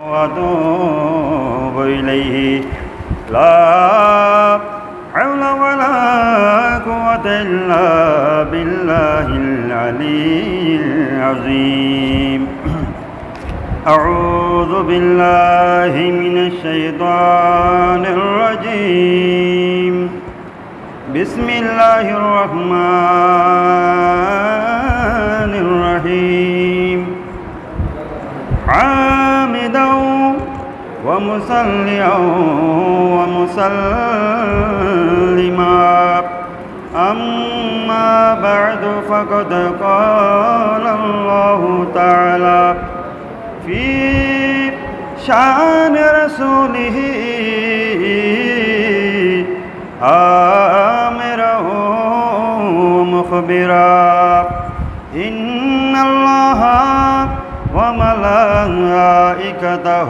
وأتوب إليه. لا حول ولا قوة إلا بالله العلي العظيم. أعوذ بالله من الشيطان الرجيم. بسم الله الرحمن الرحيم. ومصليا ومسلما أما بعد فقد قال الله تعالى في شان رسوله آمره مخبرا إن الله وملائكته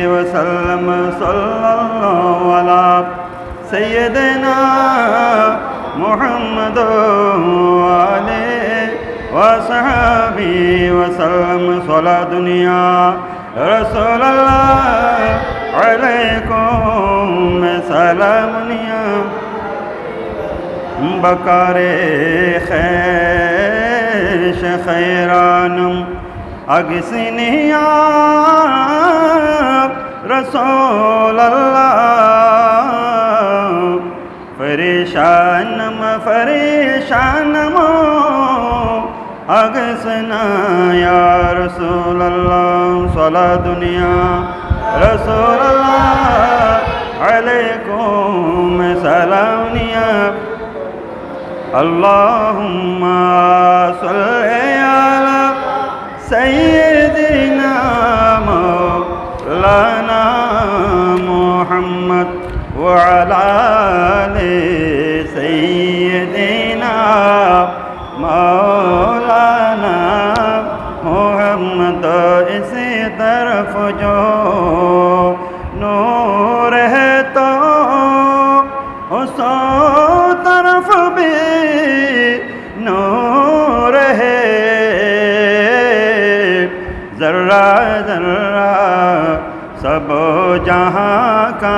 صلى الله على سيدنا محمد وآله وصحبه وسلم صلاة دنيا رسول الله عليكم سلام يا بكاري خيش خيرانم. أقسني يا رسول الله فريشانم فريشانم أقسنا يا رسول الله صلاة دنيا رسول الله عليكم سلام يا اللهم صل على سيدنا مولانا محمد وعلى آل سيدنا مولانا محمد اسی طرف جو نور ہے تو اس طرف بھی نور ہے۔ ذرہ ذرہ سب جہاں کا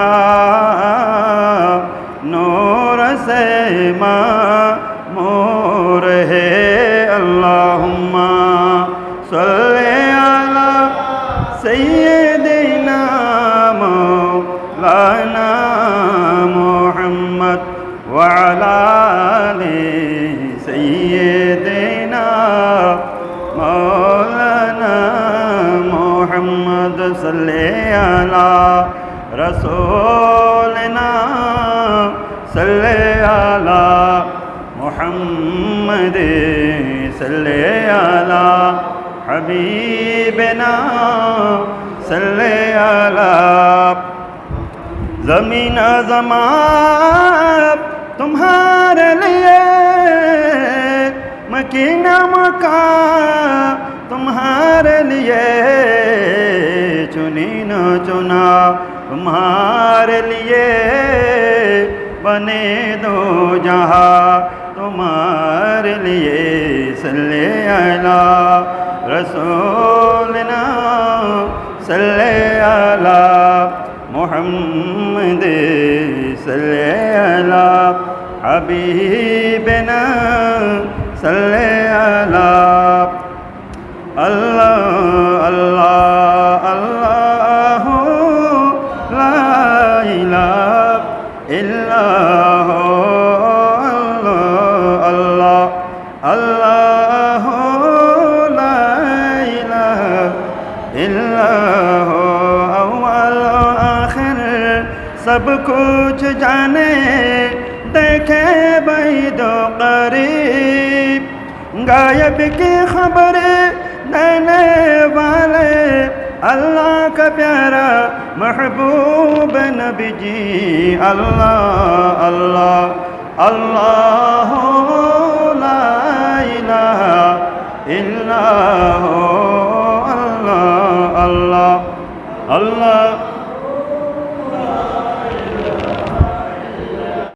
نور سے مور ہے اللہم صلی علی سیدنا مولانا محمد وعلى سيدنا مولانا محمد علی رسولنا صلی علی محمد، صلی علی حبیبنا، صلی علی زمین زمان تمہارے لیے، مکینہ مکان تمہارے لیے۔ چنی نہ چنا، تمہار لیے بنے دو جہاں، تمہار لیے صلی اللہ، رسولنا صلی اللہ، محمد صلی اللہ، حبیبنا صلی اللہ۔ اللہ اللہ اللہ اللہ آخر سب کچھ جانے دیکھے بھائی دو قریب غائب کی خبر دینے والے अल्लाह का प्यारा महबूब नबीजी अल्लाह अल्लाह अल्लाह ला इलाहा इल्ला हु अल्लाह अल्लाह अल्लाह